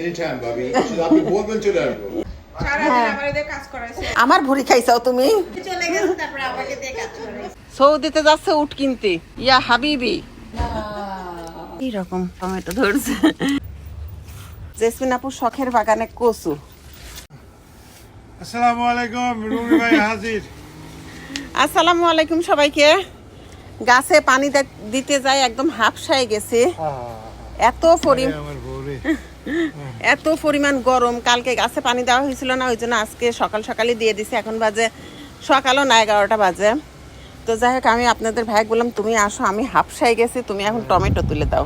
Anytime, ভাবি আপনি বলবেন চলে আসব আমার ভুড়ি খাইছাও তুমি? চলে গেছে তারপরে আমাকে দিয়ে কাজ করাইছে। সৌদিতে যাচ্ছে উট কিনতে। ইয়া হাবিবি। এইরকম টমেটো ধরছে। জেসমিন আপুর শখের বাগানে কচু। আসসালামু আলাইকুম রুমি ভাই হাজির। আসসালামু আলাইকুম সবাইকে। গাছে পানি দিতে যাই একদম হাফসায় গেছে। এত পরি আমার বউরে এত পরিমাণ গরম কালকে গাছে পানি দেওয়া হয়েছিল না ওই জন্য আজকে সকাল সকালই দিয়ে দিছে এখন বাজে সকালও না এগারোটা বাজে। তো যাই হোক আমি আপনাদের ভাই বললাম তুমি আসো আমি হাফসায় গেছি তুমি এখন টমেটো তুলে দাও।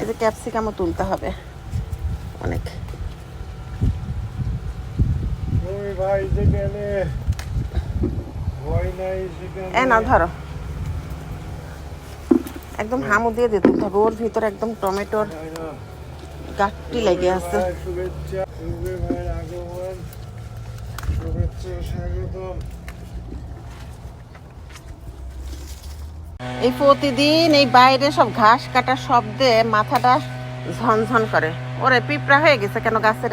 এই যে ক্যাপসিকামও তুলতে হবে। অনেক। এ না ধরো। একদম হামু দিয়ে দিতে হবে। ওর ভিতরে একদম টমেটোর গাঠটি লেগে আছে। এই প্রতিদিন এই বাইরে সব ঘাস কাটার শব্দে মাথাটা ঝনঝন করে। ওরে পিঁপড়া হয়ে গেছে কেন গাছে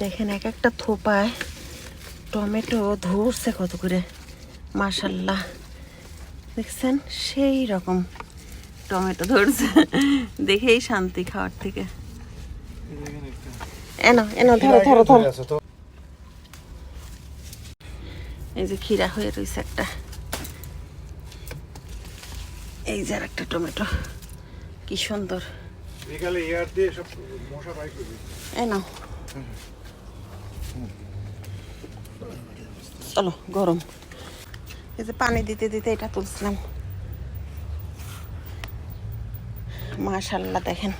দেখেন এক একটা থোপায় টমেটো ধরছে কত করে। মাশাল্লাহ দেখছেন? সেই রকম টমেটো ধরছে। দেখেই শান্তি খাওয়ার থেকে। এনো এনো ধরো ধরো ধরো। এই যে খিরা হয়ে রয়েছে একটা। এই যে আর একটা টমেটো। কি সুন্দর। বিকালে ইয়ার দিয়ে সব মশা বাই করবি এই নাও। চলো গরম। এই যে পানি দিতে দিতে এটা তুলছিলাম। মাশাল্লাহ দেখেন।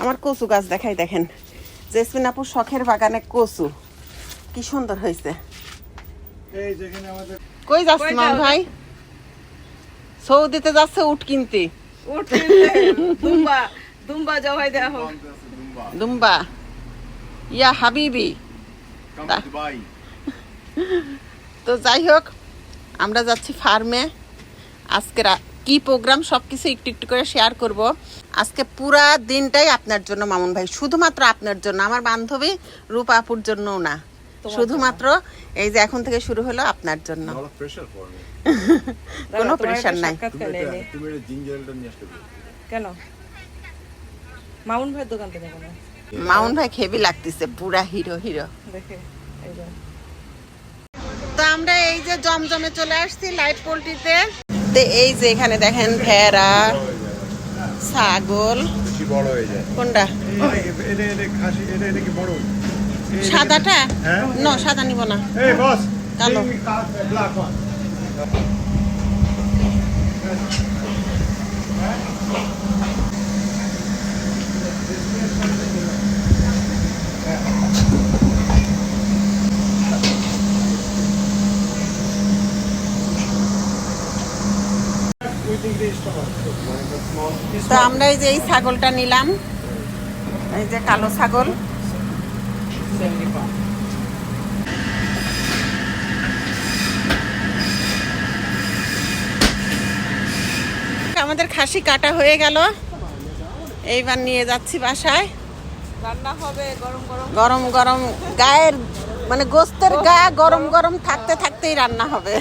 আমার কচু গাছ দেখাই দেখেন। জেসমিন আপুর শখের বাগানে কচু। কি সুন্দর হয়েছে। কই যাচ্ছে মান ভাই? সৌদিতে যাচ্ছে উট কিনতে দুম্বা দুম্বা জবাই দেওয়া হোক। দুম্বা। ইয়া হাবিবি। তা- যাই হোক আমরা যাচ্ছি ফার্মে। আজকে কি প্রোগ্রাম সব কিছু একটু একটু করে শেয়ার করব। আজকে পুরা দিনটাই আপনার জন্য মামুন ভাই। শুধুমাত্র আপনার জন্য আমার বান্ধবী রূপা আপুর জন্যও না। শুধুমাত্র এই যে এখন থেকে শুরু হলো আপনার জন্য. কোনো প্রেশার নাই। কেন? মামুন ভাইয়ের দোকান থেকে মামুন ভাই খেবি লাগতেছে পুরা হিরো হিরো তো আমরা এই যে জমজমে চলে আসছি লাইট পোল্ট্রিতে। তো এই যে এখানে দেখেন ভেড়া ছাগল। বেশি বড় হয়ে যায়। কোনটা? সাদাটা? হ্যাঁ। ন সাদা নিব না। কালো। তো আমরা এই যে এই ছাগলটা নিলাম। এই যে কালো ছাগল। আমাদের খাসি কাটা হয়ে গেল। এইবার নিয়ে যাচ্ছি বাসায়। রান্না হবে গরম গরম। গরম গরম গায়ের মানে গোস্তের গা গরম গরম থাকতে থাকতেই রান্না হবে।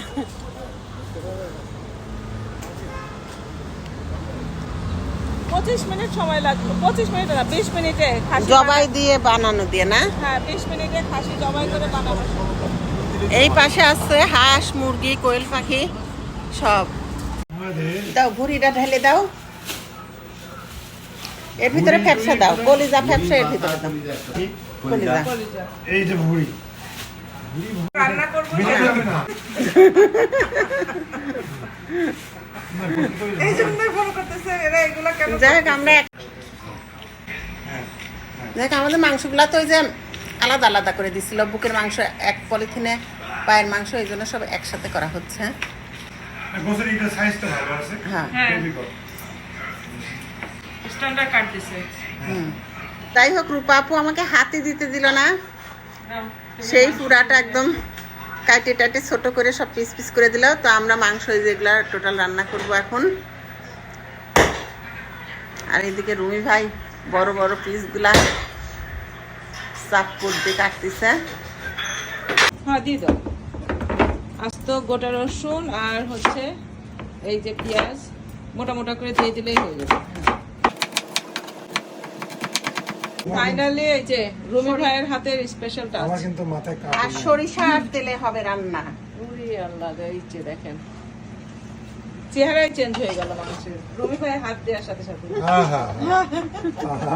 পঁচিশ মিনিট সময় লাগল পঁচিশ মিনিট না বিশ মিনিটে খাসি জবাই দিয়ে বানানো দিয়ে না? হ্যাঁ বিশ মিনিটে খাসি জবাই করে বানানো। এই পাশে আছে হাঁস মুরগি কোয়েল পাখি সব। দাও ভুড়িটা ঢেলে দাও। এর ভিতরে ফ্যাপসা দাও। কলিজা ফ্যাপসা এর ভিতরে দাও। কলিজা এই যে ভুড়ি। রান্না করব এই জন্যই ফোন করতেছে এরা এগুলো কেন যাই হোক আমরা এক- যাই হোক আমাদের মাংসগুলা তো ওই যে আলাদা আলাদা করে দিছিল বুকের মাংস এক পলিথিনে পায়ের মাংস এই জন্য সব একসাথে করা হচ্ছে। হ্যাঁ। হ্যাঁ। যাই হোক রূপা আপু আমাকে হাতে দিতে দিল না। সেই পুরাটা একদম কাটে টাটে ছোট করে সব পিস পিস করে দিল। তো আমরা মাংস এই যেগুলা টোটাল রান্না করব এখন। আর এদিকে রুমি ভাই বড় বড় পিসগুলা চাপ করতে কাটতেছে। হ্যাঁ দিয়ে দাও। আস্ত গোটা রসুন আর হচ্ছে এই যে পেঁয়াজ মোটা মোটা করে দিয়ে দিলেই হয়ে যাবে। ফাইনালি এই যে রুমি ভাইয়ের হাতের স্পেশাল টাচ আমার কিন্তু মাথায় আর সরিষা আর তেলে হবে রান্না। উরি আল্লাহ এই যে দেখেন। চেহারাই চেঞ্জ হয়ে গেল মানুষের। ভাইয়ের হাত দেওয়ার সাথে সাথে। হ্যাঁ হ্যাঁ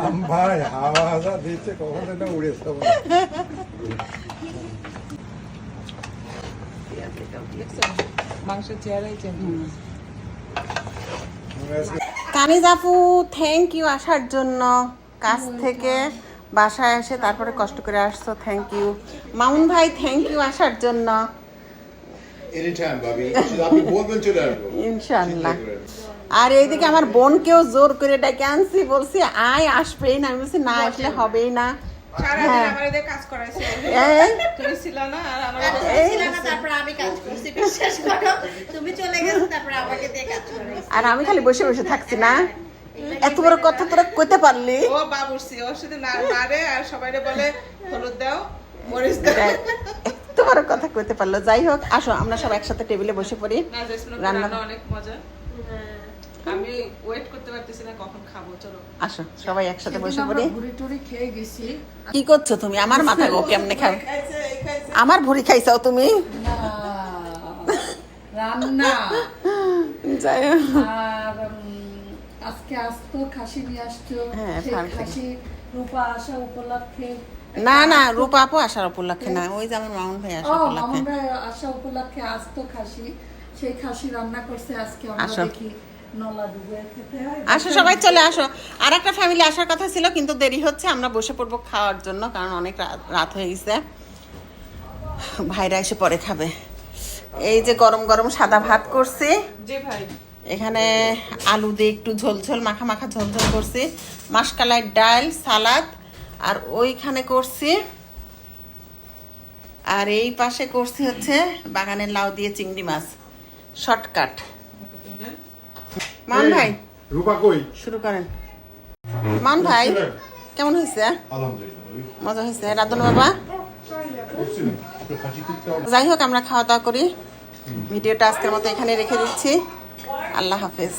আম ভাই হাওয়া হাওয়া দিচ্ছে কখন এটা উড়ে যাবে মাংসের চেহারাই চেঞ্জ হয়ে কানিজ আপু থ্যাংক ইউ আসার জন্য। কাজ থেকে বাসায় এসে তারপরে কষ্ট করে আসছো থ্যাংক ইউ মামুন ভাই থ্যাংক ইউ আসার জন্য। Anytime, ভাবি আপনি বলবেন চলে আসব ইনশাআল্লাহ। আর এইদিকে আমার বোনকেও জোর করে ডেকে আনছি বলছি আয় আসবেই না। আমি বলছি না আসলে হবেই না। হ্যাঁ। আর আমার এই, ছিল না, তারপরে আমি আর খালি বসে বসে থাকছি না। এত বড় কথা তোরা কইতে পারলি? ও বাবুর্সি ও শুধু না মারে আর সবাইরে বলে হলুদ দাও মরিচ দাও। এত বড় কথা কইতে পারল। যাই হোক আসো আমরা সব একসাথে টেবিলে বসে পড়ি। রান্না- অনেক মজা। আমি ওয়েট করতে পারতেছি না কখন খাব চলো। আসো সবাই একসাথে বসে পড়ি। ঘুরি টুরি খেয়ে গেছি। কি করছ তুমি? আমার মাথা গো কেমনে খাও আমার ভুড়ি খাইছাও তুমি? রান্না। যাই আজকে আসতো খাসি নিয়ে আসতো হ্যাঁ। খাসি রূপা আসা উপলক্ষে না না রূপা আপু আসার উপলক্ষে না ওই যে আমার মামুন ভাই আসার উপলক্ষে। আমরা আসা উপলক্ষে আসতো খাসি সেই খাসি রান্না করছে আজকে আমরা দেখি আসো সবাই চলে আসো। আর একটা ফ্যামিলি আসার কথা ছিল কিন্তু দেরি হচ্ছে আমরা বসে পড়ব খাওয়ার জন্য কারণ অনেক রাত রাত হয়ে গেছে। ভাইরা এসে পরে খাবে। এই যে গরম গরম সাদা ভাত করছি। এখানে আলু দিয়ে একটু ঝোল ঝোল মাখা মাখা ঝোল ঝোল করছি। মাসকালাই ডাল সালাদ আর ওইখানে করছি আর এই পাশে করছি হচ্ছে বাগানের লাউ দিয়ে চিংড়ি মাছ শর্টকাট। মান ভাই? রূপা কই? শুরু করেন। মান ভাই কেমন হয়েছে? আলহামদুলিল্লাহ। মজা হয়েছে? রাধন বাবা? যাই হোক আমরা খাওয়া দাওয়া করি ভিডিওটা আজকের মতো এখানে রেখে দিচ্ছি। আল্লাহ হাফেজ।